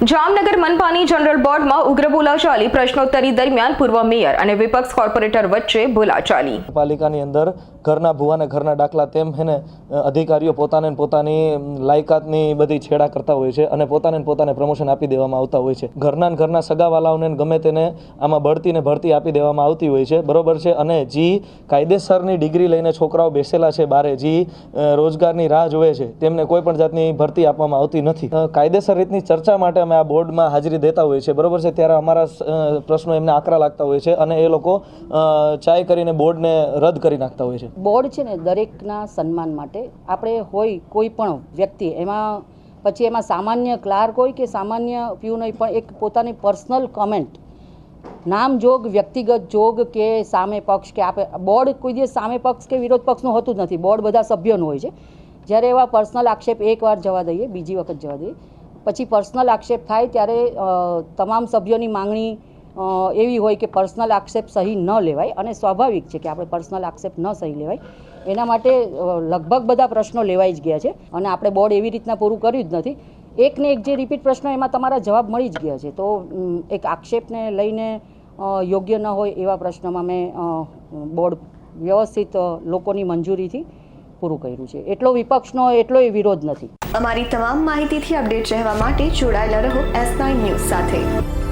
Jamnagar મનપાની general બોર્ડમાં ઉગ્ર બોલાચાલી પ્રશ્નોત્તરી દરમિયાન પૂર્વ મેયર અને વિપક્ષ કોર્પોરેટર વચ્ચે બોલાચાલી. પાલિકાની અંદર ઘરના ભૂવાને ઘરના દાખલા તેમ હેને અધિકારીઓ પોતાને પોતાની લાયકાતની બધી છેડા કરતા હોય છે અને પોતાને પોતાને પ્રમોશન આપી દેવામાં આવતા હોય છે. ઘરના ઘરના સગાવાલાઓને ગમે તેને આમાં બઢતીને ભરતી આપી દેવામાં આવતી હોય છે. બરોબર છે? અને જી કાયદેસરની ડિગ્રી લઈને છોકરાઓ બેસેલા છે બારે, જી રોજગારની રાહ જોવે છે. તેમને કોઈ પણ જાતની ભરતી આપવામાં આવતી નથી. કાયદેસર રીતની ચર્ચા માટે અમે આ બોર્ડમાં હાજરી દેતા હોઈએ છીએ બરાબર છે? ત્યારે અમારા પ્રશ્નો એમને આકરા લાગતા હોય છે અને એ લોકો ચાય કરીને બોર્ડને રદ કરી નાખતા હોય છે. બોર્ડ છે ને દરેકના સન્માન માટે આપણે હોય કોઈ પણ વ્યક્તિ, એમાં પછી એમાં સામાન્ય ક્લાર્ક હોય કે સામાન્ય પ્યુન હોય પણ એક પોતાની પર્સનલ કમેન્ટ નામ જોગ, વ્યક્તિગત જોગ કે સામે પક્ષ કે આપે, બોર્ડ કોઈ દિવસ સામે પક્ષ કે વિરોધ પક્ષનું હોતું જ નથી. બોર્ડ બધા સભ્યોનું હોય છે. જ્યારે એવા પર્સનલ આક્ષેપ એકવાર જવા દઈએ, બીજી વખત જવા દઈએ પછી પર્સનલ આક્ષેપ થાય ત્યારે તમામ સભ્યોની માંગણી એવી હોય કે પર્સનલ આક્ષેપ સહી ન લેવાય અને સ્વાભાવિક છે કે આપણે પર્સનલ આક્ષેપ ન સહી લેવાય. એના માટે લગભગ બધા પ્રશ્નો લેવાઈ જ ગયા છે અને આપણે બોર્ડ એવી રીતના પૂરું કર્યું જ નથી. એક ને એક જે રિપીટ પ્રશ્નો એમાં તમારા જવાબ મળી જ ગયા છે. તો એક આક્ષેપને લઈને યોગ્ય ન હોય એવા પ્રશ્નમાં મેં બોર્ડ વ્યવસ્થિત લોકોની મંજૂરીથી પૂરું કર્યું છે. એટલો વિપક્ષનો એટલો એ વિરોધ નથી. અમારી તમામ માહિતીથી અપડેટ રહેવા માટે જોડાયેલા રહો એસ નાઇન ન્યૂઝ સાથે.